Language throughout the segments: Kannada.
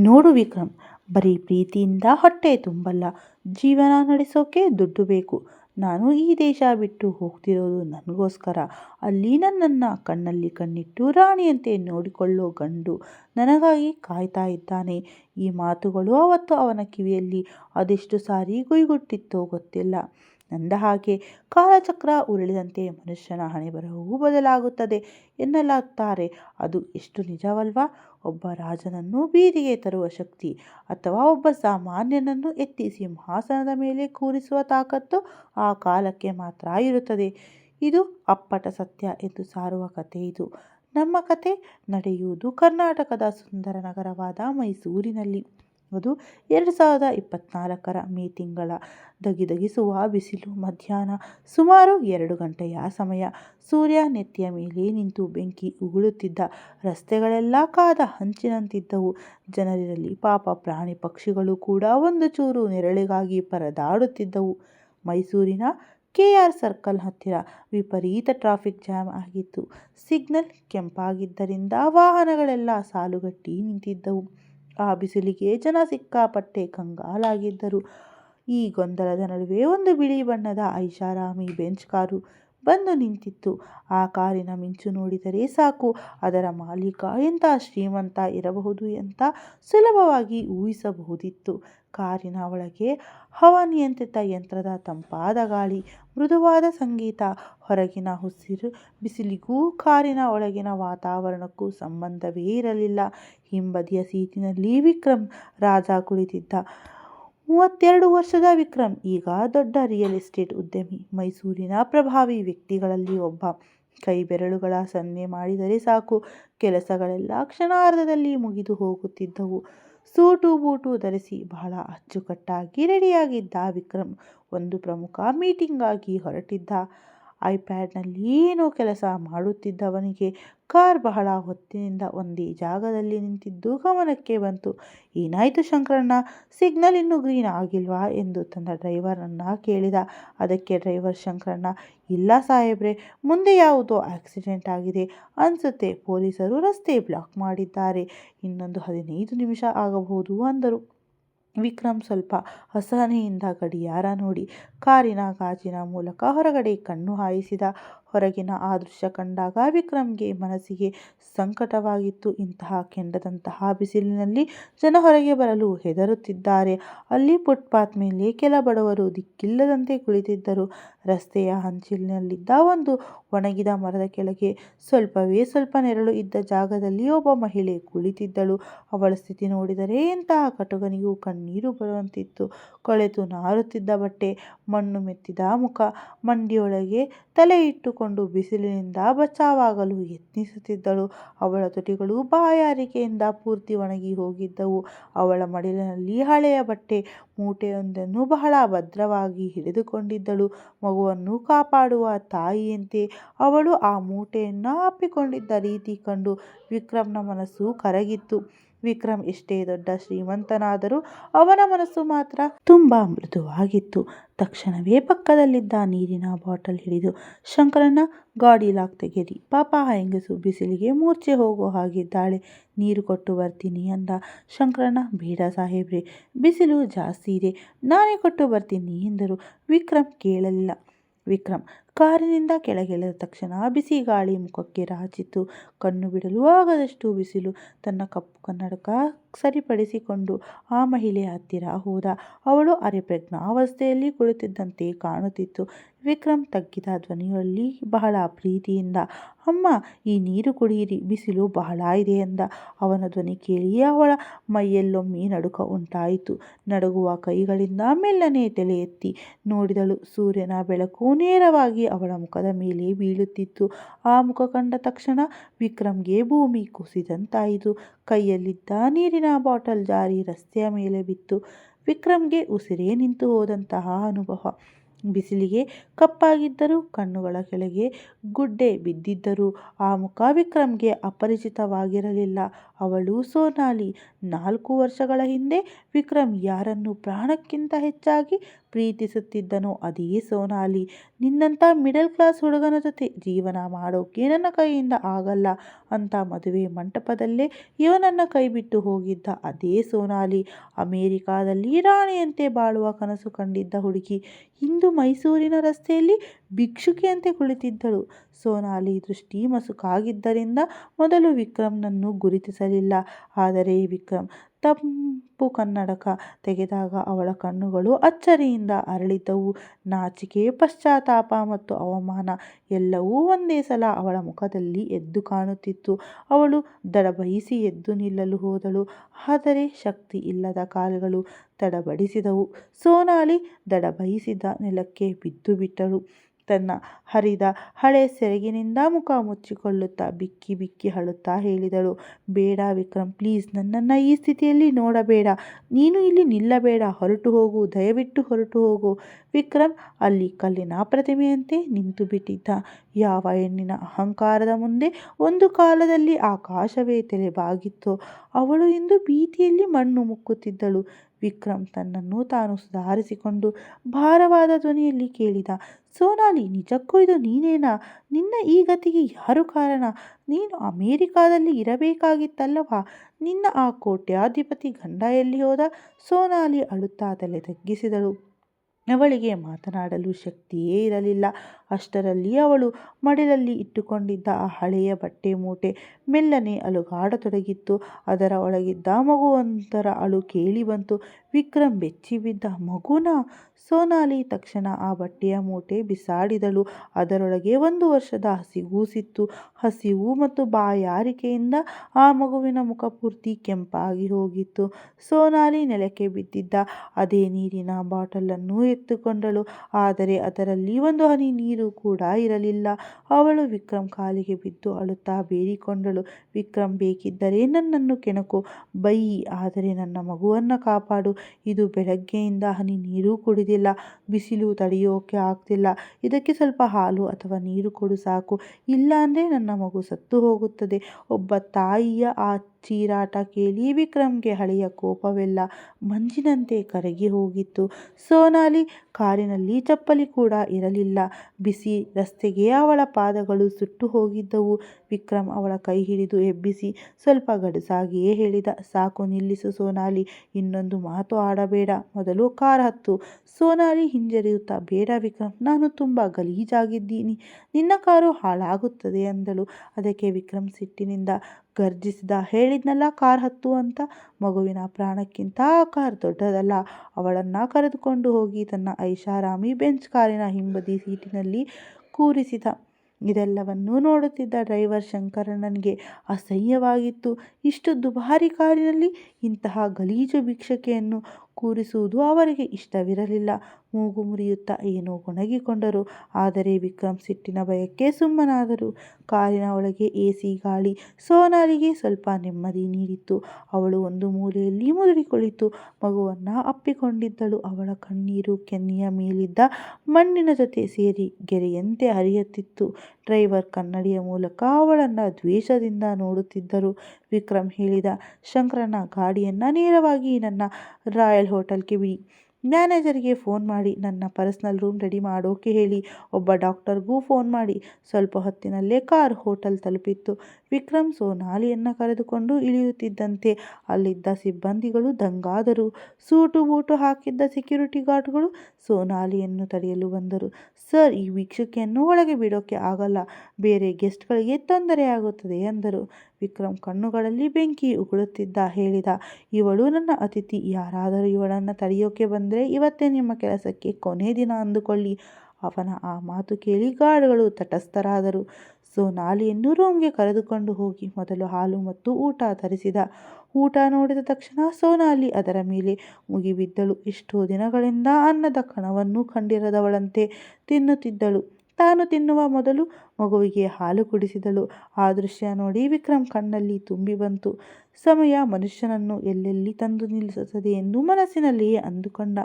ನೋಡು ವಿಕ್ರಮ್, ಬರೀ ಪ್ರೀತಿಯಿಂದ ಹೊಟ್ಟೆ ತುಂಬಲ್ಲ, ಜೀವನ ನಡೆಸೋಕೆ ದುಡ್ಡು ಬೇಕು. ನಾನು ಈ ದೇಶ ಬಿಟ್ಟು ಹೋಗ್ತಿರೋದು ನನಗೋಸ್ಕರ. ಅಲ್ಲಿ ನನ್ನನ್ನು ಕಣ್ಣಲ್ಲಿ ಕಣ್ಣಿಟ್ಟು ರಾಣಿಯಂತೆ ನೋಡಿಕೊಳ್ಳೋ ಗಂಡು ನನಗಾಗಿ ಕಾಯ್ತಾ ಇದ್ದಾನೆ. ಈ ಮಾತುಗಳು ಅವತ್ತು ಅವನ ಕಿವಿಯಲ್ಲಿ ಅದೆಷ್ಟು ಸಾರಿ ಗುಯ್ಗುಟ್ಟಿತ್ತೋ ಗೊತ್ತಿಲ್ಲ. ನಂದ ಹಾಗೆ ಕಾಲಚಕ್ರ ಉರುಳಿದಂತೆ ಮನುಷ್ಯನ ಹಣೆಬರಹವೂ ಬದಲಾಗುತ್ತದೆ ಎನ್ನಲಾಗುತ್ತಾರೆ ಅದು ಎಷ್ಟು ನಿಜವಲ್ವಾ? ಒಬ್ಬ ರಾಜನನ್ನು ಬೀದಿಗೆ ತರುವ ಶಕ್ತಿ ಅಥವಾ ಒಬ್ಬ ಸಾಮಾನ್ಯನನ್ನು ಎತ್ತಿ ಸಿಂಹಾಸನದ ಮೇಲೆ ಕೂರಿಸುವ ತಾಕತ್ತು ಆ ಕಾಲಕ್ಕೆ ಮಾತ್ರ ಇರುತ್ತದೆ. ಇದು ಅಪ್ಪಟ ಸತ್ಯ ಎಂದು ಸಾರುವ ಕಥೆ ಇದು. ನಮ್ಮ ಕತೆ ನಡೆಯುವುದು ಕರ್ನಾಟಕದ ಸುಂದರ ನಗರವಾದ ಮೈಸೂರಿನಲ್ಲಿ. ಅದು ಎರಡು ಸಾವಿರದ ಇಪ್ಪತ್ತ್ನಾಲ್ಕರ ಮೇ ತಿಂಗಳ ದಗಿದಗಿಸುವ ಬಿಸಿಲು ಮಧ್ಯಾಹ್ನ ಸುಮಾರು ಎರಡು ಗಂಟೆಯ ಸಮಯ. ಸೂರ್ಯ ನೆತ್ತಿಯ ಮೇಲೆ ನಿಂತು ಬೆಂಕಿ ಉಗುಳುತ್ತಿದ್ದ ರಸ್ತೆಗಳೆಲ್ಲ ಕಾದ ಹಂಚಿನಂತಿದ್ದವು. ಜನರಿರಲಿ ಪಾಪ ಪ್ರಾಣಿ ಪಕ್ಷಿಗಳು ಕೂಡ ಒಂದು ಚೂರು ನೆರಳಿಗಾಗಿ ಪರದಾಡುತ್ತಿದ್ದವು. ಮೈಸೂರಿನ ಕೆ ಆರ್ ಸರ್ಕಲ್ ಹತ್ತಿರ ವಿಪರೀತ ಟ್ರಾಫಿಕ್ ಜಾಮ್ ಆಗಿತ್ತು. ಸಿಗ್ನಲ್ ಕೆಂಪಾಗಿದ್ದರಿಂದ ವಾಹನಗಳೆಲ್ಲ ಸಾಲುಗಟ್ಟಿ ನಿಂತಿದ್ದವು. ಆ ಬಿಸಿಲಿಗೆ ಜನ ಸಿಕ್ಕಾಪಟ್ಟೆ ಕಂಗಾಲಾಗಿದ್ದರು. ಈ ಗೊಂದಲದ ನಡುವೆ ಒಂದು ಬಿಳಿ ಬಣ್ಣದ ಐಷಾರಾಮಿ ಬೆಂಚ್ ಕಾರು ಬಂದು ನಿಂತಿತ್ತು. ಆ ಕಾರಿನ ಮಿಂಚು ನೋಡಿದರೆ ಸಾಕು, ಅದರ ಮಾಲೀಕ ಎಂಥ ಶ್ರೀಮಂತ ಇರಬಹುದು ಅಂತ ಸುಲಭವಾಗಿ ಊಹಿಸಬಹುದಿತ್ತು. ಕಾರಿನ ಒಳಗೆ ಹವಾನಿಯಂತ್ರಿತ ಯಂತ್ರದ ತಂಪಾದ ಗಾಳಿ, ಮೃದುವಾದ ಸಂಗೀತ, ಹೊರಗಿನ ಉಸಿರು ಬಿಸಿಲಿಗೂ ಕಾರಿನ ಒಳಗಿನ ವಾತಾವರಣಕ್ಕೂ ಸಂಬಂಧವೇ ಇರಲಿಲ್ಲ. ಹಿಂಬದಿಯ ಸೀಟಿನಲ್ಲಿ ವಿಕ್ರಮ್, ರಾಜ ಕುಳಿತಿದ್ದ. ಮೂವತ್ತೆರಡು ವರ್ಷದ ವಿಕ್ರಮ್, ಈಗ ದೊಡ್ಡ ರಿಯಲ್ ಎಸ್ಟೇಟ್ ಉದ್ಯಮಿ, ಮೈಸೂರಿನ ಪ್ರಭಾವಿ ವ್ಯಕ್ತಿಗಳಲ್ಲಿ ಒಬ್ಬ. ಕೈ ಬೆರಳುಗಳ ಸನ್ನೆ ಮಾಡಿದರೆ ಸಾಕು, ಕೆಲಸಗಳೆಲ್ಲ ಕ್ಷಣಾರ್ಧದಲ್ಲಿ ಮುಗಿದು ಹೋಗುತ್ತಿದ್ದವು. ಸೂಟು ಬೂಟು ಧರಿಸಿ ಬಹಳ ಅಚ್ಚುಕಟ್ಟಾಗಿ ರೆಡಿಯಾಗಿದ್ದ ವಿಕ್ರಮ್ ಒಂದು ಪ್ರಮುಖ ಮೀಟಿಂಗಾಗಿ ಹೊರಟಿದ್ದ ಐಪ್ಯಾಡ್ನಲ್ಲಿ ಏನೋ ಕೆಲಸ ಮಾಡುತ್ತಿದ್ದವನಿಗೆ ಕಾರ್ ಬಹಳ ಹೊತ್ತಿನಿಂದ ಒಂದೇ ಜಾಗದಲ್ಲಿ ನಿಂತಿದ್ದು ಗಮನಕ್ಕೆ ಬಂತು. ಏನಾಯಿತು ಶಂಕರಣ್ಣ? ಸಿಗ್ನಲ್ ಇನ್ನೂ ಗ್ರೀನ್ ಆಗಿಲ್ವಾ? ಎಂದು ತನ್ನ ಡ್ರೈವರನ್ನು ಕೇಳಿದ. ಅದಕ್ಕೆ ಡ್ರೈವರ್ ಶಂಕರಣ್ಣ, ಇಲ್ಲ ಸಾಹೇಬ್ರೆ, ಮುಂದೆ ಯಾವುದೋ ಆಕ್ಸಿಡೆಂಟ್ ಆಗಿದೆ. ಅನಿಸುತ್ತೆ ಪೊಲೀಸರು ರಸ್ತೆ ಬ್ಲಾಕ್ ಮಾಡಿದ್ದಾರೆ. ಇನ್ನೊಂದು ಹದಿನೈದು ನಿಮಿಷ ಆಗಬಹುದು, ಅಂದರು. ವಿಕ್ರಮ್ ಸ್ವಲ್ಪ ಅಸಹನೆಯಿಂದ ಗಡಿಯಾರ ನೋಡಿ ಕಾರಿನ ಗಾಜಿನ ಮೂಲಕ ಹೊರಗಡೆ ಕಣ್ಣು ಹಾಯಿಸಿದ ಹೊರಗಿನ ಆ ದೃಶ್ಯ ಕಂಡಾಗ ವಿಕ್ರಮ್ಗೆ ಮನಸ್ಸಿಗೆ ಸಂಕಟವಾಗಿತ್ತು. ಇಂತಹ ಕೆಂಡದಂತಹ ಬಿಸಿಲಿನಲ್ಲಿ ಜನ ಹೊರಗೆ ಬರಲು ಹೆದರುತ್ತಿದ್ದಾರೆ. ಅಲ್ಲಿ ಫುಟ್ಪಾತ್ ಮೇಲೆ ಕೆಲ ಬಡವರು ದಿಕ್ಕಿಲ್ಲದಂತೆ ಕುಳಿತಿದ್ದರು. ರಸ್ತೆಯ ಹಂಚಿಲಿನಲ್ಲಿದ್ದ ಒಂದು ಒಣಗಿದ ಮರದ ಕೆಳಗೆ ಸ್ವಲ್ಪವೇ ಸ್ವಲ್ಪ ನೆರಳು ಇದ್ದ ಜಾಗದಲ್ಲಿ ಒಬ್ಬ ಮಹಿಳೆ ಕುಳಿತಿದ್ದಳು. ಅವಳ ಸ್ಥಿತಿ ನೋಡಿದರೆ ಇಂತಹ ಕಟುಗನಿಗೂ ಕಣ್ಣೀರು ಬರುವಂತಿತ್ತು. ಕೊಳೆತು ನಾರುತ್ತಿದ್ದ ಬಟ್ಟೆ, ಮಣ್ಣು ಮೆತ್ತಿದ ಮುಖ, ಮಂಡಿಯೊಳಗೆ ತಲೆ ಇಟ್ಟುಕೊಂಡು ಬಿಸಿಲಿನಿಂದ ಬಚಾವಾಗಲು ಯತ್ನಿಸುತ್ತಿದ್ದಳು. ಅವಳ ತುಟಿಗಳು ಬಾಯಾರಿಕೆಯಿಂದ ಪೂರ್ತಿ ಒಣಗಿ ಹೋಗಿದ್ದವು. ಅವಳ ಮಡಿಲಿನಲ್ಲಿ ಹಳೆಯ ಬಟ್ಟೆ, ಮೂಟೆಯೊಂದನ್ನು ಬಹಳ ಭದ್ರವಾಗಿ ಹಿಡಿದುಕೊಂಡಿದ್ದಳು. ಮಗುವನ್ನು ಕಾಪಾಡುವ ತಾಯಿಯಂತೆ ಅವಳು ಆ ಮೂಟೆಯನ್ನು ಅಪ್ಪಿಕೊಂಡಿದ್ದ ರೀತಿ ಕಂಡು ವಿಕ್ರಮ್ನ ಮನಸ್ಸು ಕರಗಿತ್ತು. ವಿಕ್ರಮ್ ಎಷ್ಟೇ ದೊಡ್ಡ ಶ್ರೀಮಂತನಾದರೂ ಅವನ ಮನಸ್ಸು ಮಾತ್ರ ತುಂಬ ಮೃದುವಾಗಿತ್ತು. ತಕ್ಷಣವೇ ಪಕ್ಕದಲ್ಲಿದ್ದ ನೀರಿನ ಬಾಟಲ್ ಹಿಡಿದು ಶಂಕರನ ಗಾಡಿ ಲಾಕ್ ತೆಗೆರಿ ಪಾಪ ಹೆಂಗಸು ಬಿಸಿಲಿಗೆ ಮೂರ್ಛೆ ಹೋಗೋ ಹಾಗಿದ್ದಾಳೆ ನೀರು ಕೊಟ್ಟು ಬರ್ತೀನಿ ಅಂದ ಶಂಕರನ ಬೇಡ ಸಾಹೇಬ್ರೆ, ಬಿಸಿಲು ಜಾಸ್ತಿ ಇದೆ, ನಾನೇ ಕೊಟ್ಟು ಬರ್ತೀನಿ ಎಂದರು. ವಿಕ್ರಮ್ ಕೇಳಲಿಲ್ಲ. ವಿಕ್ರಮ್ ಕಾರಿನಿಂದ ಕೆಳಗಿಳಿದ ತಕ್ಷಣ ಬಿಸಿ ಗಾಳಿ ಮುಖಕ್ಕೆ ರಾಚಿತು ಕಣ್ಣು ಬಿಡಲು ಆಗದಷ್ಟು ಬಿಸಿಲು. ತನ್ನ ಕಪ್ಪು ಕನ್ನಡಕ ಸರಿಪಡಿಸಿಕೊಂಡು ಆ ಮಹಿಳೆ ಹತ್ತಿರ ಹೋದ. ಅವಳು ಅರೆಪ್ರಜ್ಞಾವಸ್ಥೆಯಲ್ಲಿ ಕುಳಿತಿದ್ದಂತೆ ಕಾಣುತ್ತಿತ್ತು. ವಿಕ್ರಮ್ ತಗ್ಗಿದ ಧ್ವನಿಯಲ್ಲಿ ಬಹಳ ಪ್ರೀತಿಯಿಂದ, ಅಮ್ಮ, ಈ ನೀರು ಕುಡಿಯಿರಿ, ಬಿಸಿಲು ಬಹಳ ಇದೆ ಎಂದ. ಅವನ ಧ್ವನಿ ಕೇಳಿ ಅವಳ ಮೈಯಲ್ಲೊಮ್ಮೆ ನಡುಕ ಉಂಟಾಯಿತು. ನಡುಗುವ ಕೈಗಳಿಂದ ಮೆಲ್ಲನೆ ತಲೆ ಎತ್ತಿ ನೋಡಿದಳು. ಸೂರ್ಯನ ಬೆಳಕು ನೇರವಾಗಿ ಅವಳ ಮುಖದ ಮೇಲೆ ಬೀಳುತ್ತಿತ್ತು. ಆ ಮುಖ ಕಂಡ ತಕ್ಷಣ ವಿಕ್ರಮ್ಗೆ ಭೂಮಿ ಕುಸಿದಂತಾಯಿತು. ಕೈಯಲ್ಲಿದ್ದ ನೀರಿನ ಬಾಟಲ್ ಜಾರಿ ರಸ್ತೆಯ ಮೇಲೆ ಬಿತ್ತು. ವಿಕ್ರಮ್ಗೆ ಉಸಿರೇ ನಿಂತು ಹೋದಂತಹ ಅನುಭವ. ಬಿಸಿಲಿಗೆ ಕಪ್ಪಾಗಿದ್ದರೂ ಕಣ್ಣುಗಳ ಕೆಳಗೆ ಗುಡ್ಡೆ ಬಿದ್ದಿದ್ದರೂ ಆ ಮುಖ ವಿಕ್ರಮ್ಗೆ ಅಪರಿಚಿತವಾಗಿರಲಿಲ್ಲ. ಅವಳು ಸೋನಾಲಿ. ನಾಲ್ಕು ವರ್ಷಗಳ ಹಿಂದೆ ವಿಕ್ರಮ್ ಯಾರನ್ನು ಪ್ರಾಣಕ್ಕಿಂತ ಹೆಚ್ಚಾಗಿ ಪ್ರೀತಿಸುತ್ತಿದ್ದನೋ ಅದೇ ಸೋನಾಲಿ. ನಿನ್ನಂಥ ಮಿಡಲ್ ಕ್ಲಾಸ್ ಹುಡುಗನ ಜೊತೆ ಜೀವನ ಮಾಡೋಕೆ ನನ್ನ ಕೈಯಿಂದ ಆಗಲ್ಲ ಅಂತ ಮದುವೆ ಮಂಟಪದಲ್ಲೇ ಕೈ ಕೈಬಿಟ್ಟು ಹೋಗಿದ್ದ ಅದೇ ಸೋನಾಲಿ. ಅಮೇರಿಕಾದಲ್ಲಿ ರಾಣಿಯಂತೆ ಬಾಳುವ ಕನಸು ಕಂಡಿದ್ದ ಹುಡುಗಿ ಇಂದು ಮೈಸೂರಿನ ರಸ್ತೆಯಲ್ಲಿ ಭಿಕ್ಷುಕಿಯಂತೆ ಕುಳಿತಿದ್ದಳು. ಸೋನಾಲಿ ದೃಷ್ಟಿ ಮಸುಕಾಗಿದ್ದರಿಂದ ಮೊದಲು ವಿಕ್ರಮ್ನನ್ನು ಗುರುತಿಸಲಿಲ್ಲ. ಆದರೆ ವಿಕ್ರಮ್ ತಂಪು ಕನ್ನಡಕ ತೆಗೆದಾಗ ಅವಳ ಕಣ್ಣುಗಳು ಅಚ್ಚರಿಯಿಂದ ಅರಳಿದ್ದವು. ನಾಚಿಕೆ, ಪಶ್ಚಾತ್ತಾಪ ಮತ್ತು ಅವಮಾನ ಎಲ್ಲವೂ ಒಂದೇ ಸಲ ಅವಳ ಮುಖದಲ್ಲಿ ಎದ್ದು ಕಾಣುತ್ತಿತ್ತು. ಅವಳು ದಡಬಯಿಸಿ ಎದ್ದು ನಿಲ್ಲಲು ಹೋದಳು. ಆದರೆ ಶಕ್ತಿ ಇಲ್ಲದ ಕಾಲುಗಳು ತಡಬಡಿಸಿದವು. ಸೋನಾಲಿ ದಡಬಯಿಸಿದ ನೆಲಕ್ಕೆ ಬಿದ್ದುಬಿಟ್ಟಳು. ತನ್ನ ಹರಿದ ಹಳೆ ಸೆರಗಿನಿಂದ ಮುಖ ಮುಚ್ಚಿಕೊಳ್ಳುತ್ತಾ ಬಿಕ್ಕಿ ಬಿಕ್ಕಿ ಅಳುತ್ತಾ ಹೇಳಿದಳು. ಬೇಡ ವಿಕ್ರಮ್ ಪ್ಲೀಸ್ ನನ್ನನ್ನು ಈ ಸ್ಥಿತಿಯಲ್ಲಿ ನೋಡಬೇಡ. ನೀನು ಇಲ್ಲಿ ನಿಲ್ಲಬೇಡ. ಹೊರಟು ಹೋಗು. ದಯವಿಟ್ಟು ಹೊರಟು ಹೋಗು. ವಿಕ್ರಮ್ ಅಲ್ಲಿ ಕಲ್ಲಿನ ಪ್ರತಿಮೆಯಂತೆ ನಿಂತು ಬಿಟ್ಟಿದ್ದ ಯಾವ ಹೆಣ್ಣಿನ ಅಹಂಕಾರದ ಮುಂದೆ ಒಂದು ಕಾಲದಲ್ಲಿ ಆಕಾಶವೇ ತಲೆಬಾಗಿತ್ತೋ ಅವಳು ಇಂದು ಭೀತಿಯಲ್ಲಿ ಮಣ್ಣು ಮುಕ್ಕುತ್ತಿದ್ದಳು. ವಿಕ್ರಮ್ ತನ್ನನ್ನು ತಾನು ಸುಧಾರಿಸಿಕೊಂಡು ಭಾರವಾದ ಧ್ವನಿಯಲ್ಲಿ ಕೇಳಿದ. ಸೋನಾಲಿ, ನಿಜಕ್ಕೂ ಇದು ನೀನೇನಾ? ನಿನ್ನ ಈ ಗತಿಗೆ ಯಾರು ಕಾರಣ? ನೀನು ಅಮೇರಿಕಾದಲ್ಲಿ ಇರಬೇಕಾಗಿತ್ತಲ್ಲವಾ? ನಿನ್ನ ಆ ಕೋಟ್ಯಾಧಿಪತಿ ಗಂಡ ಎಲ್ಲಿ ಹೋದ? ಸೋನಾಲಿ ಅಳುತ್ತಾ ತಲೆ ತಗ್ಗಿಸಿದಳು. ಅವಳಿಗೆ ಮಾತನಾಡಲು ಶಕ್ತಿಯೇ ಇರಲಿಲ್ಲ. ಅಷ್ಟರಲ್ಲಿ ಅವಳು ಮಡಿಲಲ್ಲಿ ಇಟ್ಟುಕೊಂಡಿದ್ದ ಆ ಹಳೆಯ ಬಟ್ಟೆ ಮೂಟೆ ಮೆಲ್ಲನೆ ಅಲುಗಾಡತೊಡಗಿತ್ತು. ಅದರ ಒಳಗಿದ್ದ ಮಗುವೊಂದರ ಅಳು ಕೇಳಿಬಂತು. ವಿಕ್ರಮ್ ಬೆಚ್ಚಿಬಿದ್ದ. ಮಗುನ ಸೋನಾಲಿ ತಕ್ಷಣ ಆ ಬಟ್ಟೆಯ ಮೂಟೆ ಬಿಸಾಡಿದಳು. ಅದರೊಳಗೆ ಒಂದು ವರ್ಷದ ಹಸಿಗೂಸಿತ್ತು. ಹಸಿವು ಮತ್ತು ಬಾಯಾರಿಕೆಯಿಂದ ಆ ಮಗುವಿನ ಮುಖ ಪೂರ್ತಿ ಕೆಂಪಾಗಿ ಹೋಗಿತ್ತು. ಸೋನಾಲಿ ನೆಲಕ್ಕೆ ಬಿದ್ದಿದ್ದ ಅದೇ ನೀರಿನ ಬಾಟಲನ್ನು ಎತ್ತುಕೊಂಡಳು ಆದರೆ ಅದರಲ್ಲಿ ಒಂದು ಹನಿ ನೀರು ಕೂಡ ಇರಲಿಲ್ಲ. ಅವಳು ವಿಕ್ರಮ್ ಕಾಲಿಗೆ ಬಿದ್ದು ಅಳುತ್ತಾ ಬೇಡಿಕೊಂಡಳು. ವಿಕ್ರಮ್ ಬೇಕಿದ್ದರೆ ನನ್ನನ್ನು ಕೆಣಕು, ಬೈ ಆದರೆ ನನ್ನ ಮಗುವನ್ನು ಕಾಪಾಡು. ಇದು ಬೆಳಗ್ಗೆಯಿಂದ ಹನಿ ನೀರೂ ಕುಡಿದಿಲ್ಲ. ಬಿಸಿಲು ತಡೆಯೋಕೆ ಆಗ್ತಿಲ್ಲ. ಇದಕ್ಕೆ ಸ್ವಲ್ಪ ಹಾಲು ಅಥವಾ ನೀರು ಕೊಡು ಸಾಕು. ಇಲ್ಲಾಂದರೆ ನನ್ನ ಮಗು ಸತ್ತು ಹೋಗುತ್ತದೆ. ಒಬ್ಬ ತಾಯಿಯ ಆ ಚೀರಾಟ ಕೇಳಿ ವಿಕ್ರಮ್ಗೆ ಹಳೆಯ ಕೋಪವೆಲ್ಲ ಮಂಜಿನಂತೆ ಕರಗಿ ಹೋಗಿತ್ತು. ಸೋನಾಲಿ ಕಾರಿನಲ್ಲಿ ಚಪ್ಪಲಿ ಕೂಡ ಇರಲಿಲ್ಲ. ಬಿಸಿ ರಸ್ತೆಗೆ ಅವಳ ಪಾದಗಳು ಸುಟ್ಟು ಹೋಗಿದ್ದವು. ವಿಕ್ರಮ್ ಅವಳ ಕೈ ಹಿಡಿದು ಎಬ್ಬಿಸಿ ಸ್ವಲ್ಪ ಗಡುಸಾಗಿಯೇ ಹೇಳಿದ. ಸಾಕು ನಿಲ್ಲಿಸು ಸೋನಾಲಿ. ಇನ್ನೊಂದು ಮಾತು ಆಡಬೇಡ. ಮೊದಲು ಕಾರ್ ಹತ್ತು. ಸೋನಾಲಿ ಹಿಂಜರಿಯುತ್ತಾ, ಬೇಡ ವಿಕ್ರಮ್. ನಾನು ತುಂಬ ಗಲೀಜಾಗಿದ್ದೀನಿ. ನಿನ್ನ ಕಾರು ಹಾಳಾಗುತ್ತದೆ ಅಂದಳು. ಅದಕ್ಕೆ ವಿಕ್ರಮ್ ಸಿಟ್ಟಿನಿಂದ ಗರ್ಜಿಸಿದ. ಹೇಳಿದ್ನಲ್ಲ ಕಾರ್ ಹತ್ತು ಅಂತ. ಮಗುವಿನ ಪ್ರಾಣಕ್ಕಿಂತ ಕಾರ್ ದೊಡ್ಡದಲ್ಲ. ಅವಳನ್ನ ಕರೆದುಕೊಂಡು ಹೋಗಿ ತನ್ನ ಐಷಾರಾಮಿ ಬೆಂಚ್ ಕಾರಿನ ಹಿಂಬದಿ ಸೀಟಿನಲ್ಲಿ ಕೂರಿಸಿದ. ಇದೆಲ್ಲವನ್ನೂ ನೋಡುತ್ತಿದ್ದ ಡ್ರೈವರ್ ಶಂಕರಣ್ಣನಿಗೆ ಅಸಹ್ಯವಾಗಿತ್ತು. ಇಷ್ಟು ದುಬಾರಿ ಕಾರಿನಲ್ಲಿ ಇಂತಹ ಗಲೀಜು ಭಿಕ್ಷುಕಿಯನ್ನು ಕೂರಿಸುವುದು ಅವರಿಗೆ ಇಷ್ಟವಿರಲಿಲ್ಲ. ಮೂಗು ಮುರಿಯುತ್ತಾ ಏನೋ ಗೊಣಗಿಕೊಂಡರು. ಆದರೆ ವಿಕ್ರಮ್ ಸಿಟ್ಟಿನ ಭಯಕ್ಕೆ ಸುಮ್ಮನಾದರು. ಕಾರಿನ ಒಳಗೆ ಎಸಿ ಗಾಳಿ ಸೋನಾಲಿಗೆ ಸ್ವಲ್ಪ ನೆಮ್ಮದಿ ನೀಡಿತ್ತು. ಅವಳು ಒಂದು ಮೂಲೆಯಲ್ಲಿ ಮುದುಡಿಕೊಳ್ಳಿತು ಮಗುವನ್ನ ಅಪ್ಪಿಕೊಂಡಿದ್ದಳು. ಅವಳ ಕಣ್ಣೀರು ಕೆನ್ನೆಯ ಮೇಲಿದ್ದ ಮಣ್ಣಿನ ಜೊತೆ ಸೇರಿ ಗೆರೆಯಂತೆ ಹರಿಯುತ್ತಿತ್ತು. ಡ್ರೈವರ್ ಕನ್ನಡಿಯ ಮೂಲಕ ಅವಳನ್ನು ದ್ವೇಷದಿಂದ ನೋಡುತ್ತಿದ್ದರು. ವಿಕ್ರಮ್ ಹೇಳಿದ. ಶಂಕರನ ಗಾಡಿಯನ್ನು ನೇರವಾಗಿ ನನ್ನ ರಾಯಲ್ ಹೋಟೆಲ್ಗೆ ಬಿಡಿ. ಮ್ಯಾನೇಜರ್ಗೆ ಫೋನ್ ಮಾಡಿ, ನನ್ನ ಪರ್ಸ್ನಲ್ ರೂಮ್ ರೆಡಿ ಮಾಡೋಕೆ ಹೇಳಿ. ಒಬ್ಬ ಡಾಕ್ಟರ್ಗೂ ಫೋನ್ ಮಾಡಿ. ಸ್ವಲ್ಪ ಹೊತ್ತಿನಲ್ಲೇ ಕಾರ್ ಹೋಟೆಲ್ ತಲುಪಿತ್ತು. ವಿಕ್ರಮ್ ಸೋನಾಲಿಯನ್ನು ಕರೆದುಕೊಂಡು ಇಳಿಯುತ್ತಿದ್ದಂತೆ ಅಲ್ಲಿದ್ದ ಸಿಬ್ಬಂದಿಗಳು ದಂಗಾದರು. ಸೂಟು ಬೂಟು ಹಾಕಿದ್ದ ಸೆಕ್ಯೂರಿಟಿ ಗಾರ್ಡ್ಗಳು ಸೋನಾಲಿಯನ್ನು ತಡೆಯಲು ಬಂದರು. ಸರ್, ಈ ವೀಕ್ಷಕೆಯನ್ನು ಒಳಗೆ ಬಿಡೋಕೆ ಆಗಲ್ಲ. ಬೇರೆ ಗೆಸ್ಟ್ಗಳಿಗೆ ತೊಂದರೆಯಾಗುತ್ತದೆ ಎಂದರು. ವಿಕ್ರಮ್ ಕಣ್ಣುಗಳಲ್ಲಿ ಬೆಂಕಿ ಉಗುಳುತ್ತಿದ್ದ ಹೇಳಿದ. ಇವಳು ನನ್ನ ಅತಿಥಿ. ಯಾರಾದರೂ ಇವಳನ್ನು ತಡೆಯೋಕೆ ಬಂದರೆ ಇವತ್ತೇ ನಿಮ್ಮ ಕೆಲಸಕ್ಕೆ ಕೊನೆ ದಿನ ಅಂದುಕೊಳ್ಳಿ. ಅವನ ಆ ಮಾತು ಕೇಳಿ ಗಾರ್ಡ್ಗಳು ತಟಸ್ಥರಾದರು. ಸೋನಾಲಿಯನ್ನು ರೂಮ್ಗೆ ಕರೆದುಕೊಂಡು ಹೋಗಿ ಮೊದಲು ಹಾಲು ಮತ್ತು ಊಟ ತರಿಸಿದ. ಊಟ ನೋಡಿದ ತಕ್ಷಣ ಸೋನಾಲಿ ಅದರ ಮೇಲೆ ಮುಗಿಬಿದ್ದಳು. ಎಷ್ಟೋ ದಿನಗಳಿಂದ ಅನ್ನದ ಕಣವನ್ನು ಕಂಡಿರದವಳಂತೆ ತಿನ್ನುತ್ತಿದ್ದಳು. ತಾನು ತಿನ್ನುವ ಮೊದಲು ಮಗುವಿಗೆ ಹಾಲು ಕುಡಿಸಿದಳು. ಆ ದೃಶ್ಯ ನೋಡಿ ವಿಕ್ರಮ್ ಕಣ್ಣಲ್ಲಿ ತುಂಬಿ ಬಂತು. ಸಮಯ ಮನುಷ್ಯನನ್ನು ಎಲ್ಲೆಲ್ಲಿ ತಂದು ನಿಲ್ಲಿಸುತ್ತದೆ ಎಂದು ಮನಸ್ಸಿನಲ್ಲಿಯೇ ಅಂದುಕೊಂಡ.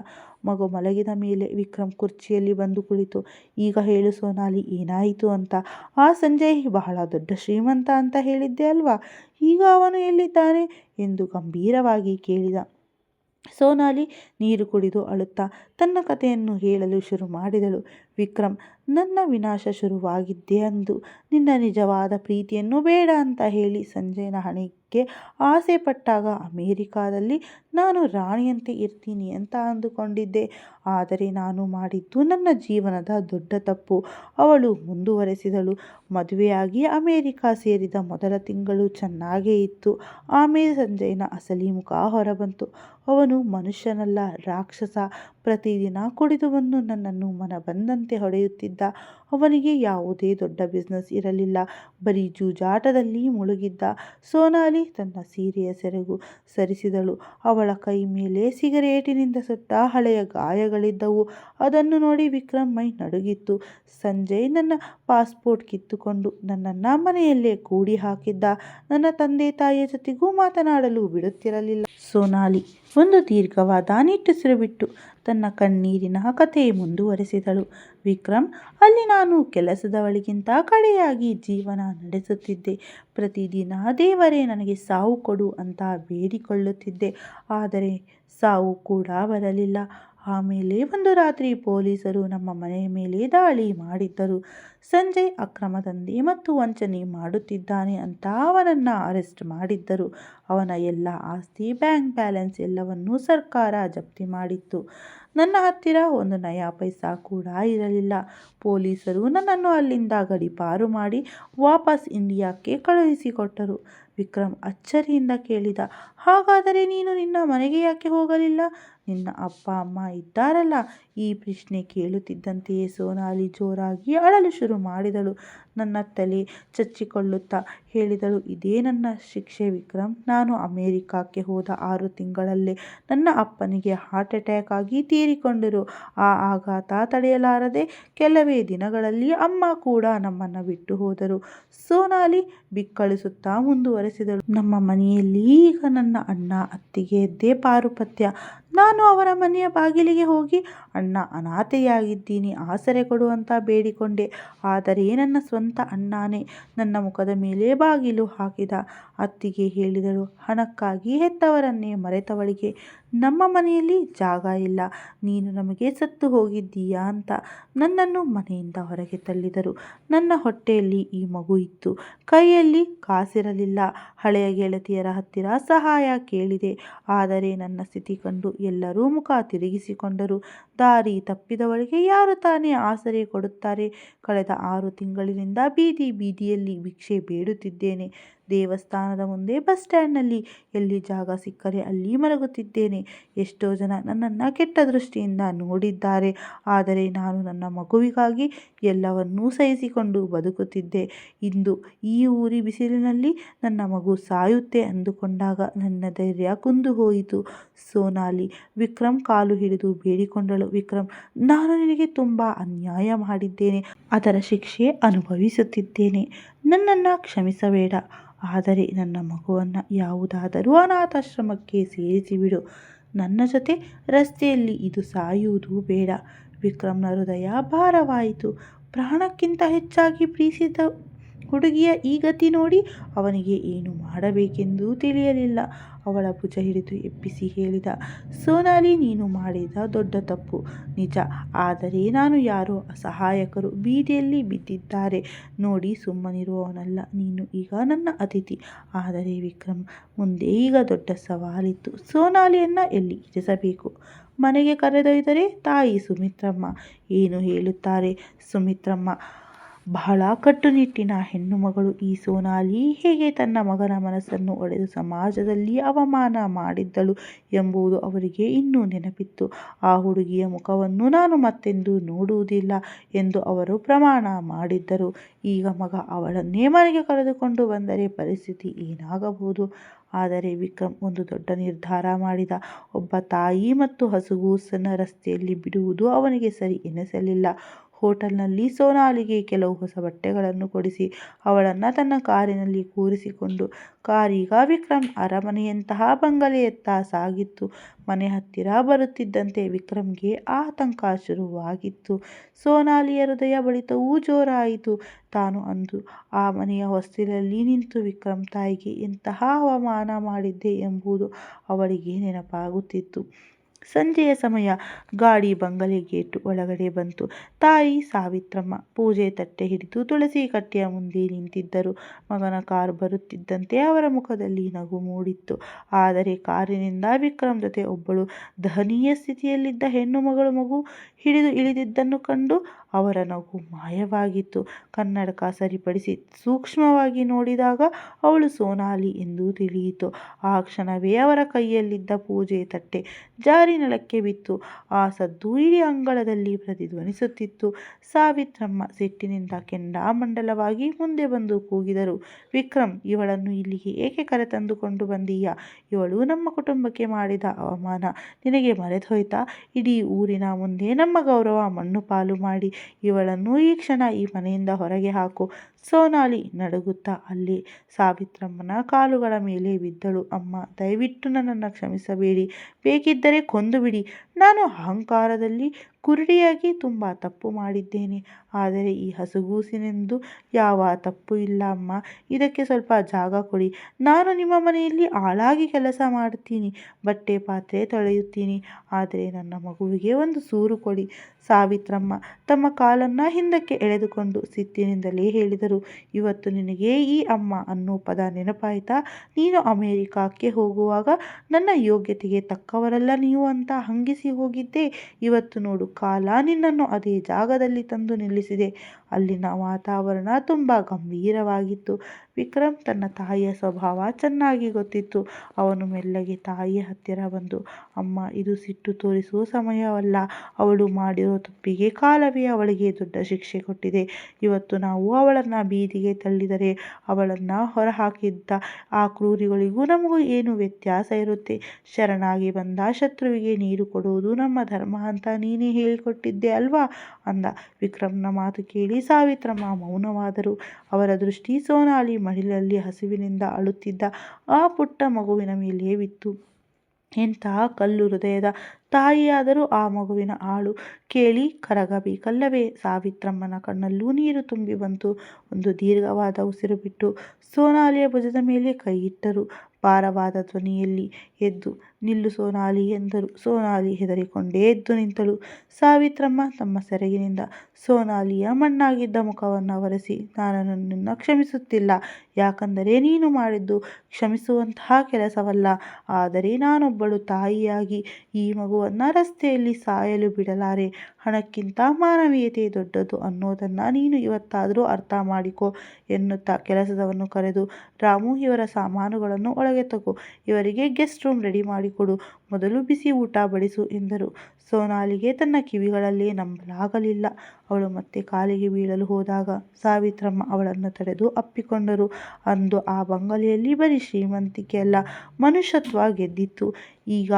ಮಗು ಮಲಗಿದ ಮೇಲೆ ವಿಕ್ರಮ್ ಕುರ್ಚಿಯಲ್ಲಿ ಬಂದು ಕುಳಿತು, ಈಗ ಹೇಳು ಸೋನಾಲಿ, ಏನಾಯಿತು ಅಂತ. ಆ ಸಂಜಯ್ ಬಹಳ ದೊಡ್ಡ ಶ್ರೀಮಂತ ಅಂತ ಹೇಳಿದ್ದೆ ಅಲ್ವಾ? ಈಗ ಅವನು ಎಲ್ಲಿದ್ದಾನೆ? ಎಂದು ಗಂಭೀರವಾಗಿ ಕೇಳಿದ. ಸೋನಾಲಿ ನೀರು ಕುಡಿದು ಅಳುತ್ತಾ ತನ್ನ ಕಥೆಯನ್ನು ಹೇಳಲು ಶುರು ಮಾಡಿದಳು. ವಿಕ್ರಮ್, ನನ್ನ ವಿನಾಶ ಶುರುವಾಗಿದ್ದೆ ಅಂದು. ನಿನ್ನ ನಿಜವಾದ ಪ್ರೀತಿಯನ್ನು ಬೇಡ ಅಂತ ಹೇಳಿ ಸಂಜಯನ ಹಣೆಗೆ ಆಸೆ ಪಟ್ಟಾಗ ಅಮೇರಿಕಾದಲ್ಲಿ ನಾನು ರಾಣಿಯಂತೆ ಇರ್ತೀನಿ ಅಂತ ಅಂದುಕೊಂಡಿದ್ದೆ. ಆದರೆ ನಾನು ಮಾಡಿದ್ದು ನನ್ನ ಜೀವನದ ದೊಡ್ಡ ತಪ್ಪು. ಅವಳು ಮುಂದುವರೆಸಿದಳು. ಮದುವೆಯಾಗಿ ಅಮೇರಿಕಾ ಸೇರಿದ ಮೊದಲ ತಿಂಗಳು ಚೆನ್ನಾಗೇ ಇತ್ತು. ಆಮೇಲೆ ಸಂಜಯನ ಅಸಲಿ ಮುಖ ಹೊರಬಂತು. ಅವನು ಮನುಷ್ಯನಲ್ಲ, ರಾಕ್ಷಸ. ಪ್ರತಿದಿನ ಕುಡಿದು ಬಂದು ನನ್ನನ್ನು ಮನ ಬಂದಂತೆ ಹೊಡೆಯುತ್ತಿದ್ದ ಅವನಿಗೆ ಯಾವುದೇ ದೊಡ್ಡ ಬಿಸ್ನೆಸ್ ಇರಲಿಲ್ಲ. ಬರೀ ಜೂಜಾಟದಲ್ಲಿ ಮುಳುಗಿದ್ದ ಸೋನಾಲಿ ತನ್ನ ಸೀರೆಯ ಸೆರಗು ಸರಿಸಿದಳು. ಅವಳ ಕೈ ಮೇಲೆ ಸಿಗರೇಟಿನಿಂದ ಸುಟ್ಟ ಹಳೆಯ ಗಾಯಗಳಿದ್ದವು. ಅದನ್ನು ನೋಡಿ ವಿಕ್ರಮ್ ಮೈ ನಡುಗಿತ್ತು. ಸಂಜಯ್ ನನ್ನ ಪಾಸ್ಪೋರ್ಟ್ ಕಿತ್ತುಕೊಂಡು ನನ್ನನ್ನು ಮನೆಯಲ್ಲೇ ಕೂಡಿ ಹಾಕಿದ್ದ. ನನ್ನ ತಂದೆ ತಾಯಿಯ ಜೊತೆಗೂ ಮಾತನಾಡಲು ಬಿಡುತ್ತಿರಲಿಲ್ಲ. ಸೋನಾಲಿ ಒಂದು ದೀರ್ಘವಾದ ನಿಟ್ಟುಸಿರು ಬಿಟ್ಟು ತನ್ನ ಕಣ್ಣೀರಿನ ಕಥೆ ಮುಂದುವರೆಸಿದಳು. ವಿಕ್ರಮ್, ಅಲ್ಲಿ ನಾನು ಕೆಲಸದವಳಿಗಿಂತ ಕಡೆಯಾಗಿ ಜೀವನ ನಡೆಸುತ್ತಿದ್ದೆ. ಪ್ರತಿದಿನ ದೇವರೇ ನನಗೆ ಸಾವು ಕೊಡು ಅಂತ ಬೇಡಿಕೊಳ್ಳುತ್ತಿದ್ದೆ. ಆದರೆ ಸಾವು ಕೂಡ ಬರಲಿಲ್ಲ. ಆಮೇಲೆ ಒಂದು ರಾತ್ರಿ ಪೊಲೀಸರು ನಮ್ಮ ಮನೆಯ ಮೇಲೆ ದಾಳಿ ಮಾಡಿದ್ದರು. ಸಂಜಯ್ ಅಕ್ರಮ ದಂಧೆ ಮತ್ತು ವಂಚನೆ ಮಾಡುತ್ತಿದ್ದಾನೆ ಅಂತ ಅವನನ್ನು ಅರೆಸ್ಟ್ ಮಾಡಿದ್ದರು. ಅವನ ಎಲ್ಲ ಆಸ್ತಿ, ಬ್ಯಾಂಕ್ ಬ್ಯಾಲೆನ್ಸ್ ಎಲ್ಲವನ್ನೂ ಸರ್ಕಾರ ಜಪ್ತಿ ಮಾಡಿತ್ತು. ನನ್ನ ಹತ್ತಿರ ಒಂದು ನಯಾ ಪೈಸಾ ಕೂಡ ಇರಲಿಲ್ಲ. ಪೊಲೀಸರು ನನ್ನನ್ನು ಅಲ್ಲಿಂದ ಗಡೀಪಾರು ಮಾಡಿ ವಾಪಸ್ ಇಂಡಿಯಾಕ್ಕೆ ಕಳುಹಿಸಿಕೊಟ್ಟರು. ವಿಕ್ರಮ್ ಅಚ್ಚರಿಯಿಂದ ಕೇಳಿದ, ಹಾಗಾದರೆ ನೀನು ನಿನ್ನ ಮನೆಗೆ ಯಾಕೆ ಹೋಗಲಿಲ್ಲ? ನಿನ್ನ ಅಪ್ಪ, ಅಮ್ಮ ಇದ್ದಾರಲ್ಲ ಈ ಪ್ರಶ್ನೆ ಕೇಳುತ್ತಿದ್ದಂತೆಯೇ ಸೋನಾಲಿ ಜೋರಾಗಿ ಅಳಲು ಶುರು ಮಾಡಿದಳು. ನನ್ನ ತಲೆ ಚಚ್ಚಿಕೊಳ್ಳುತ್ತಾ ಹೇಳಿದಳು, ಇದೇ ನನ್ನ ಶಿಕ್ಷೆ ವಿಕ್ರಮ್. ನಾನು ಅಮೇರಿಕಾಕ್ಕೆ ಹೋದ ಆರು ತಿಂಗಳಲ್ಲೇ ನನ್ನ ಅಪ್ಪನಿಗೆ ಹಾರ್ಟ್ ಅಟ್ಯಾಕ್ ಆಗಿ ತೀರಿಕೊಂಡರು. ಆ ಆಘಾತ ತಡೆಯಲಾರದೆ ಕೆಲವೇ ದಿನಗಳಲ್ಲಿ ಅಮ್ಮ ಕೂಡ ನಮ್ಮನ್ನು ಬಿಟ್ಟು ಹೋದರು. ಸೋನಾಲಿ ಬಿಕ್ಕಳಿಸುತ್ತಾ ಮುಂದುವರೆಸಿದಳು. ನಮ್ಮ ಮನೆಯಲ್ಲಿ ಈಗ ನನ್ನ ಅಣ್ಣ, ಅತ್ತಿಗೆ ಎದ್ದೇ ಪಾರುಪತ್ಯ. ನಾನು ಅವರ ಮನೆಯ ಬಾಗಿಲಿಗೆ ಹೋಗಿ ಅಣ್ಣ ಅನಾಥೆಯಾಗಿದ್ದೀನಿ, ಆಸರೆ ಕೊಡು ಅಂತ ಬೇಡಿಕೊಂಡೆ. ಆದರೆ ನನ್ನ ಸ್ವಂತ ಅಣ್ಣನೇ? ನನ್ನ ಮುಖದ ಮೇಲೆ ಬಾಗಿಲು ಹಾಕಿದ ಅತ್ತಿಗೆ ಹೇಳಿದಳು. ಹಣಕ್ಕಾಗಿ ಹೆತ್ತವರನ್ನೇ ಮರೆತವಳಿಗೆ ನಮ್ಮ ಮನೆಯಲ್ಲಿ ಜಾಗ ಇಲ್ಲ. ನೀನು ನಮಗೆ ಸತ್ತು ಹೋಗಿದ್ದೀಯಾ ಅಂತ ನನ್ನನ್ನು ಮನೆಯಿಂದ ಹೊರಗೆ ತಳ್ಳಿದರು. ನನ್ನ ಹೊಟ್ಟೆಯಲ್ಲಿ ಈ ಮಗು ಇತ್ತು. ಕೈಯಲ್ಲಿ ಕಾಸಿರಲಿಲ್ಲ. ಹಳೆಯ ಗೆಳತಿಯರ ಹತ್ತಿರ ಸಹಾಯ ಕೇಳಿದೆ. ಆದರೆ ನನ್ನ ಸ್ಥಿತಿ ಕಂಡು ಎಲ್ಲರೂ ಮುಖ ತಿರುಗಿಸಿಕೊಂಡರು. ದಾರಿ ತಪ್ಪಿದವಳಿಗೆ ಯಾರು ತಾನೇ ಆಸರೆ ಕೊಡುತ್ತಾರೆ? ಕಳೆದ ಆರು ತಿಂಗಳಿನಿಂದ ಬೀದಿ ಬೀದಿಯಲ್ಲಿ ಭಿಕ್ಷೆ ಬೇಡುತ್ತಿದ್ದೇನೆ. ದೇವಸ್ಥಾನದ ಮುಂದೆ ಬಸ್ ಸ್ಟ್ಯಾಂಡ್ನಲ್ಲಿ, ಎಲ್ಲಿ ಜಾಗ ಸಿಕ್ಕರೆ ಅಲ್ಲಿ ಮಲಗುತ್ತಿದ್ದೇನೆ. ಎಷ್ಟೋ ಜನ ನನ್ನನ್ನು ಕೆಟ್ಟ ದೃಷ್ಟಿಯಿಂದ ನೋಡಿದ್ದಾರೆ. ಆದರೆ ನಾನು ನನ್ನ ಮಗುವಿಗಾಗಿ ಎಲ್ಲವನ್ನೂ ಸಹಿಸಿಕೊಂಡು ಬದುಕುತ್ತಿದ್ದೆ. ಇಂದು ಈ ಊರಿ ಬಿಸಿಲಿನಲ್ಲಿ ನನ್ನ ಮಗು ಸಾಯುತ್ತೆ ಅಂದುಕೊಂಡಾಗ ನನ್ನ ಧೈರ್ಯ ಕುಂದು ಹೋಯಿತು. ಸೋನಾಲಿ, ವಿಕ್ರಮ್ ಕಾಲು ಹಿಡಿದು ಬೇಡಿಕೊಂಡಳು. ವಿಕ್ರಮ್, ನಾನು ನಿನಗೆ ತುಂಬ ಅನ್ಯಾಯ ಮಾಡಿದ್ದೇನೆ. ಅದರ ಶಿಕ್ಷೆ ಅನುಭವಿಸುತ್ತಿದ್ದೇನೆ. ನನ್ನನ್ನು ಕ್ಷಮಿಸಬೇಡ. ಆದರೆ ನನ್ನ ಮಗುವನ್ನು ಯಾವುದಾದರೂ ಅನಾಥಾಶ್ರಮಕ್ಕೆ ಸೇರಿಸಿಬಿಡು. ನನ್ನ ಜೊತೆ ರಸ್ತೆಯಲ್ಲಿ ಇದು ಸಾಯುವುದು ಬೇಡ. ವಿಕ್ರಮ್ನ ಹೃದಯ ಭಾರವಾಯಿತು. ಪ್ರಾಣಕ್ಕಿಂತ ಹೆಚ್ಚಾಗಿ ಪ್ರೀತಿಸಿದ ಹುಡುಗಿಯ ಈ ಗತಿ ನೋಡಿ ಅವನಿಗೆ ಏನು ಮಾಡಬೇಕೆಂದು ತಿಳಿಯಲಿಲ್ಲ. ಅವಳ ಭುಜ ಹಿಡಿದು ಎಬ್ಬಿಸಿ ಹೇಳಿದ, ಸೋನಾಲಿ, ನೀನು ಮಾಡಿದ ದೊಡ್ಡ ತಪ್ಪು. ನಿಜ. ಆದರೆ ನಾನು ಯಾರೋ ಅಸಹಾಯಕರು. ಬೀದಿಯಲ್ಲಿ ಬಿದ್ದಿದ್ದಾರೆ. ನೋಡಿ, ಸುಮ್ಮನಿರುವವನಲ್ಲ. ನೀನು ಈಗ ನನ್ನ ಅತಿಥಿ. ಆದರೆ ವಿಕ್ರಮ್, ಮುಂದೆ ಈಗ ದೊಡ್ಡ ಸವಾಲಿತ್ತು. ಸೋನಾಲಿಯನ್ನು ಎಲ್ಲಿ ಇರಿಸಬೇಕು? ಮನೆಗೆ ಕರೆದೊಯ್ದರೆ ತಾಯಿ ಸುಮಿತ್ರಮ್ಮ. ಏನು ಹೇಳುತ್ತಾರೆ ಸುಮಿತ್ರಮ್ಮ? ಬಹಳ ಕಟ್ಟುನಿಟ್ಟಿನ ಹೆಣ್ಣುಮಗಳು ಈ ಸೋನಾಲಿ ಹೇಗೆ ತನ್ನ ಮಗನ ಮನಸ್ಸನ್ನು ಒಡೆದು ಸಮಾಜದಲ್ಲಿ ಅವಮಾನ ಮಾಡಿದ್ದಳು ಎಂಬುದು ಅವರಿಗೆ ಇನ್ನೂ ನೆನಪಿತ್ತು. ಆ ಹುಡುಗಿಯ ಮುಖವನ್ನು ನಾನು ಮತ್ತೆಂದೂ ನೋಡುವುದಿಲ್ಲ ಎಂದು ಅವರು ಪ್ರಮಾಣ ಮಾಡಿದ್ದರು. ಈಗ ಮಗ ಅವಳನ್ನೇ ಮನೆಗೆ ಕರೆದುಕೊಂಡು ಬಂದರೆ ಪರಿಸ್ಥಿತಿ ಏನಾಗಬಹುದು? ಆದರೆ ವಿಕ್ರಮ್ ಒಂದು ದೊಡ್ಡ ನಿರ್ಧಾರ ಮಾಡಿದ. ಒಬ್ಬ ತಾಯಿ ಮತ್ತು ಹಸುಗೂಸನ್ನು ರಸ್ತೆಯಲ್ಲಿ ಬಿಡುವುದು ಅವನಿಗೆ ಸರಿ ಎನಿಸಲಿಲ್ಲ. ಹೋಟೆಲ್ನಲ್ಲಿ ಸೋನಾಲಿಗೆ ಕೆಲವು ಹೊಸ ಬಟ್ಟೆಗಳನ್ನು ಕೊಡಿಸಿ, ಅವಳನ್ನು ತನ್ನ ಕಾರಿನಲ್ಲಿ ಕೂರಿಸಿಕೊಂಡು, ಕಾರೀಗ ವಿಕ್ರಮ್ ಅರಮನೆಯಂತಹ ಬಂಗಲೆಯತ್ತ ಸಾಗಿತ್ತು. ಮನೆ ಹತ್ತಿರ ಬರುತ್ತಿದ್ದಂತೆ ವಿಕ್ರಮ್ಗೆ ಆತಂಕ ಶುರುವಾಗಿತ್ತು. ಸೋನಾಲಿಯ ಹೃದಯ ಬಳಿತವೂ ಜೋರಾಯಿತು. ತಾನು ಅಂದು, ಆ ಮನೆಯ ಹೊಸ್ತಿಲಲ್ಲಿ ನಿಂತು ವಿಕ್ರಮ್ ತಾಯಿಗೆ ಎಂತಹ ಅವಮಾನ ಮಾಡಿದ್ದೆ ಎಂಬುದು ಅವಳಿಗೆ ನೆನಪಾಗುತ್ತಿತ್ತು. ಸಂಜೆಯ ಸಮಯ. ಗಾಡಿ ಬಂಗಲೆ ಗೇಟು ಒಳಗಡೆ ಬಂತು. ತಾಯಿ ಸಾವಿತ್ರಮ್ಮ ಪೂಜೆ ತಟ್ಟೆ ಹಿಡಿದು ತುಳಸಿ ಕಟ್ಟೆಯ ಮುಂದೆ ನಿಂತಿದ್ದರು. ಮಗನ ಕಾರ್ ಬರುತ್ತಿದ್ದಂತೆ ಅವರ ಮುಖದಲ್ಲಿ ನಗು ಮೂಡಿತ್ತು. ಆದರೆ ಕಾರಿನಿಂದ ವಿಕ್ರಮ್ ಜೊತೆ ಒಬ್ಬಳು ದಹನೀಯ ಸ್ಥಿತಿಯಲ್ಲಿದ್ದ ಹೆಣ್ಣು ಮಗಳು ಮಗು ಹಿಡಿದು ಇಳಿದಿದ್ದನ್ನು ಕಂಡು ಅವರ ನಗು ಮಾಯವಾಗಿತ್ತು. ಕನ್ನಡಕ ಸರಿಪಡಿಸಿ ಸೂಕ್ಷ್ಮವಾಗಿ ನೋಡಿದಾಗ ಅವಳು ಸೋನಾಲಿ ಎಂದು ತಿಳಿಯಿತು. ಆ ಕ್ಷಣವೇ ಅವರ ಕೈಯಲ್ಲಿದ್ದ ಪೂಜೆ ತಟ್ಟೆ ಜಾರಿ ನೆಲಕ್ಕೆ ಬಿತ್ತು. ಆ ಸದ್ದು ಇಡೀ ಅಂಗಳದಲ್ಲಿ ಪ್ರತಿಧ್ವನಿಸುತ್ತಿತ್ತು. ಸಾವಿತ್ರಮ್ಮ ಸಿಟ್ಟಿನಿಂದ ಕೆಂಡಾಮಂಡಲವಾಗಿ ಮುಂದೆ ಬಂದು ಕೂಗಿದರು. ವಿಕ್ರಮ್, ಇವಳನ್ನು ಇಲ್ಲಿಗೆ ಏಕೆ ಕರೆತಂದುಕೊಂಡು ಬಂದೀಯ ಇವಳು ನಮ್ಮ ಕುಟುಂಬಕ್ಕೆ ಮಾಡಿದ ಅವಮಾನ ನಿನಗೆ ಮರೆತೋಯ್ತಾ ಇಡೀ ಊರಿನ ಮುಂದೆ ನಮ್ಮ ಗೌರವ ಮಣ್ಣು ಪಾಲು ಮಾಡಿ ಇವಳನ್ನು ಈ ಕ್ಷಣ ಈ ಮನೆಯಿಂದ ಹೊರಗೆ ಹಾಕು. ಸೋನಾಲಿ ನಡುಗುತ್ತಾ ಅಲ್ಲಿ ಸಾವಿತ್ರಮ್ಮನ ಕಾಲುಗಳ ಮೇಲೆ ಬಿದ್ದಳು. ಅಮ್ಮ, ದಯವಿಟ್ಟು ನನ್ನನ್ನು ಕ್ಷಮಿಸಬೇಡಿ. ಬೇಕಿದ್ದರೆ ಕೊಂದುಬಿಡಿ. ನಾನು ಅಹಂಕಾರದಲ್ಲಿ ಕುರುಡಿಯಾಗಿ ತುಂಬ ತಪ್ಪು ಮಾಡಿದ್ದೇನೆ. ಆದರೆ ಈ ಹಸುಗೂಸಿನೆಂದು ಯಾವ ತಪ್ಪು ಇಲ್ಲ ಅಮ್ಮ. ಇದಕ್ಕೆ ಸ್ವಲ್ಪ ಜಾಗ ಕೊಡಿ. ನಾನು ನಿಮ್ಮ ಮನೆಯಲ್ಲಿ ಆಳಾಗಿ ಕೆಲಸ ಮಾಡ್ತೀನಿ. ಬಟ್ಟೆ ಪಾತ್ರೆ ತೊಳೆಯುತ್ತೀನಿ. ಆದರೆ ನನ್ನ ಮಗುವಿಗೆ ಒಂದು ಸೂರು ಕೊಡಿ. ಸಾವಿತ್ರಮ್ಮ ತಮ್ಮ ಕಾಲನ್ನು ಹಿಂದಕ್ಕೆ ಎಳೆದುಕೊಂಡು ಸಿತ್ತಿನಿಂದಲೇ ಹೇಳಿದರು. ಇವತ್ತು ನಿನಗೆ ಈ ಅಮ್ಮ ಅನ್ನೋ ಪದ ನೆನಪಾಯಿತಾ ನೀನು ಅಮೇರಿಕಾಕ್ಕೆ ಹೋಗುವಾಗ ನನ್ನ ಯೋಗ್ಯತೆಗೆ ತಕ್ಕವರಲ್ಲ ನೀವು ಅಂತ ಹಂಗಿಸಿ ಹೋಗಿದ್ದೆ. ಇವತ್ತು ನೋಡು, ಕಾಲ ನಿನ್ನನ್ನು ಅದೇ ಜಾಗದಲ್ಲಿ ತಂದು ನಿಲ್ಲಿಸಿದೆ. ಅಲ್ಲಿನ ವಾತಾವರಣ ತುಂಬ ಗಂಭೀರವಾಗಿತ್ತು. ವಿಕ್ರಮ್ ತನ್ನ ತಾಯಿಯ ಸ್ವಭಾವ ಚೆನ್ನಾಗಿ ಗೊತ್ತಿತ್ತು. ಅವನು ಮೆಲ್ಲಗೆ ತಾಯಿಯ ಹತ್ತಿರ ಬಂದು, ಅಮ್ಮ ಇದು ಸಿಟ್ಟು ತೋರಿಸೋ ಸಮಯವಲ್ಲ. ಅವಳು ಮಾಡಿರೋ ತಪ್ಪಿಗೆ ಕಾಲವೇ ಅವಳಿಗೆ ದೊಡ್ಡ ಶಿಕ್ಷೆ ಕೊಟ್ಟಿದೆ. ಇವತ್ತು ನಾವು ಅವಳನ್ನು ಬೀದಿಗೆ ತಳ್ಳಿದರೆ ಅವಳನ್ನು ಹೊರಹಾಕಿದ್ದ ಆ ಕ್ರೂರಿಗಳಿಗೂ ನಮಗೂ ಏನು ವ್ಯತ್ಯಾಸ ಇರುತ್ತೆ? ಶರಣಾಗಿ ಬಂದ ಶತ್ರುವಿಗೆ ನೀರು ಕೊಡುವುದು ನಮ್ಮ ಧರ್ಮ ಅಂತ ನೀನೇ ಹೇಳಿಕೊಟ್ಟಿದ್ದೆ ಅಲ್ವಾ? ಅಂದ. ವಿಕ್ರಮ್ನ ಮಾತು ಕೇಳಿ ಸಾವಿತ್ರಮ್ಮ ಮೌನವಾದರು. ಅವರ ದೃಷ್ಟಿ ಸೋನಾಲಿ ಮಡಿಲಲ್ಲಿ ಹಸಿವಿನಿಂದ ಅಳುತ್ತಿದ್ದ ಆ ಪುಟ್ಟ ಮಗುವಿನ ಮೇಲೆಯೇ ಬಿತ್ತು. ಎಂತಹ ಕಲ್ಲು ಹೃದಯದ ತಾಯಿಯಾದರೂ ಆ ಮಗುವಿನ ಆಳು ಕೇಳಿ ಕರಗಬೇಕಲ್ಲವೇ? ಸಾವಿತ್ರಮ್ಮನ ಕಣ್ಣಲ್ಲೂ ನೀರು ತುಂಬಿ ಬಂತು. ಒಂದು ದೀರ್ಘವಾದ ಉಸಿರು ಬಿಟ್ಟು ಸೋನಾಲಿಯ ಭುಜದ ಮೇಲೆ ಕೈಯಿಟ್ಟರು. ಭಾರವಾದ ಧ್ವನಿಯಲ್ಲಿ, ಎದ್ದು ನಿಲ್ಲು ಸೋನಾಲಿ ಎಂದರು. ಸೋನಾಲಿ ಹೆದರಿಕೊಂಡೇ ಎದ್ದು ನಿಂತಳು. ಸಾವಿತ್ರಮ್ಮ ತಮ್ಮ ಸೆರಗಿನಿಂದ ಸೋನಾಲಿಯ ಮಣ್ಣಾಗಿದ್ದ ಮುಖವನ್ನು ಒರೆಸಿ, ನಾನು ನನ್ನನ್ನು ಕ್ಷಮಿಸುತ್ತಿಲ್ಲ. ಯಾಕಂದರೆ ನೀನು ಮಾಡಿದ್ದು ಕ್ಷಮಿಸುವಂತಹ ಕೆಲಸವಲ್ಲ. ಆದರೆ ನಾನೊಬ್ಬಳು ತಾಯಿಯಾಗಿ ಈ ಮಗುವನ್ನು ರಸ್ತೆಯಲ್ಲಿ ಸಾಯಲು ಬಿಡಲಾರೆ. ಹಣಕ್ಕಿಂತ ಮಾನವೀಯತೆ ದೊಡ್ಡದು ಅನ್ನೋದನ್ನು ನೀನು ಇವತ್ತಾದರೂ ಅರ್ಥ ಮಾಡಿಕೋ ಎನ್ನುತ್ತಾ ಕೆಲಸದವನ್ನು ಕರೆದು, ರಾಮು ಇವರ ಸಾಮಾನುಗಳನ್ನು ಒಳಗೆ ತಗೋ. ಇವರಿಗೆ ಗೆಸ್ಟ್ ರೂಮ್ ರೆಡಿ ಮಾಡಿಕೊಡು. ಮೊದಲು ಬಿಸಿ ಊಟ ಬಡಿಸು ಎಂದರು. ಸೋನಾಲಿಗೆ ತನ್ನ ಕಿವಿಗಳಲ್ಲಿ ನಂಬಲಾಗಲಿಲ್ಲ. ಅವಳು ಮತ್ತೆ ಕಾಲಿಗೆ ಬೀಳಲು ಹೋದಾಗ ಸಾವಿತ್ರಮ್ಮ ಅವಳನ್ನು ತಡೆದು ಅಪ್ಪಿಕೊಂಡರು. ಅಂದು ಆ ಬಂಗಲೆಯಲ್ಲಿ ಬರೀ ಶ್ರೀಮಂತಿಕೆ ಅಲ್ಲ, ಮನುಷ್ಯತ್ವ ಗೆದ್ದಿತ್ತು. ಈಗ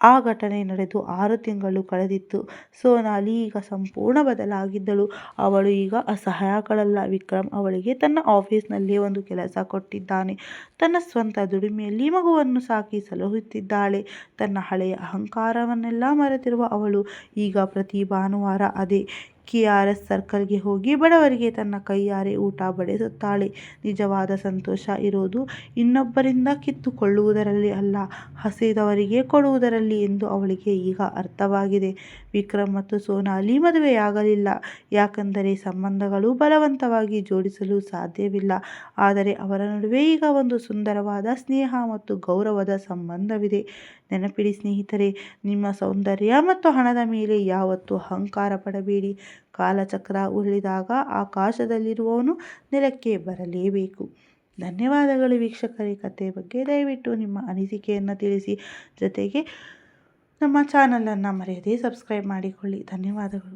ಆ ಘಟನೆ ನಡೆದು ಆರು ತಿಂಗಳು ಕಳೆದಿತ್ತು. ಸೋನಾಲಿ ಈಗ ಸಂಪೂರ್ಣ ಬದಲಾಗಿದ್ದಳು. ಅವಳು ಈಗ ಅಸಹಾಯಕಳಲ್ಲ. ವಿಕ್ರಮ್ ಅವಳಿಗೆ ತನ್ನ ಆಫೀಸ್ನಲ್ಲಿ ಒಂದು ಕೆಲಸ ಕೊಟ್ಟಿದ್ದಾನೆ. ತನ್ನ ಸ್ವಂತ ದುಡಿಮೆಯಲ್ಲಿ ಮಗುವನ್ನು ಸಾಕಿ ಸಲಹುತ್ತಿದ್ದಾಳೆ. ತನ್ನ ಹಳೆಯ ಅಹಂಕಾರವನ್ನೆಲ್ಲ ಮರೆತಿರುವ ಅವಳು ಈಗ ಪ್ರತಿ ಭಾನುವಾರ ಅದೇ ಕೆಆರ್ಎಸ್ ಸರ್ಕಲ್ಗೆ ಹೋಗಿ ಬಡವರಿಗೆ ತನ್ನ ಕೈಯಾರೆ ಊಟ ಬಡಿಸುತ್ತಾಳೆ. ನಿಜವಾದ ಸಂತೋಷ ಇರೋದು ಇನ್ನೊಬ್ಬರಿಂದ ಕಿತ್ತುಕೊಳ್ಳುವುದರಲ್ಲಿ ಅಲ್ಲ, ಹಸಿದವರಿಗೆ ಕೊಡುವುದರಲ್ಲಿ ಎಂದು ಅವಳಿಗೆ ಈಗ ಅರ್ಥವಾಗಿದೆ. ವಿಕ್ರಮ್ ಮತ್ತು ಸೋನಾಲಿ ಮದುವೆಯಾಗಲಿಲ್ಲ. ಯಾಕಂದರೆ ಸಂಬಂಧಗಳು ಬಲವಂತವಾಗಿ ಜೋಡಿಸಲು ಸಾಧ್ಯವಿಲ್ಲ. ಆದರೆ ಅವರ ನಡುವೆ ಈಗ ಒಂದು ಸುಂದರವಾದ ಸ್ನೇಹ ಮತ್ತು ಗೌರವದ ಸಂಬಂಧವಿದೆ. ನೆನಪಿಡಿ ಸ್ನೇಹಿತರೆ, ನಿಮ್ಮ ಸೌಂದರ್ಯ ಮತ್ತು ಹಣದ ಮೇಲೆ ಯಾವತ್ತೂ ಅಹಂಕಾರ ಪಡಬೇಡಿ. ಕಾಲಚಕ್ರ ಉರುಳಿದಾಗ ಆಕಾಶದಲ್ಲಿರುವವನು ನೆಲಕ್ಕೆ ಬರಲೇಬೇಕು. ಧನ್ಯವಾದಗಳು ವೀಕ್ಷಕರೇ. ಕಥೆ ಬಗ್ಗೆ ದಯವಿಟ್ಟು ನಿಮ್ಮ ಅನಿಸಿಕೆಯನ್ನು ತಿಳಿಸಿ. ಜೊತೆಗೆ ನಮ್ಮ ಚಾನಲನ್ನು ಮರೆಯದೆ ಸಬ್ಸ್ಕ್ರೈಬ್ ಮಾಡಿಕೊಳ್ಳಿ. ಧನ್ಯವಾದಗಳು.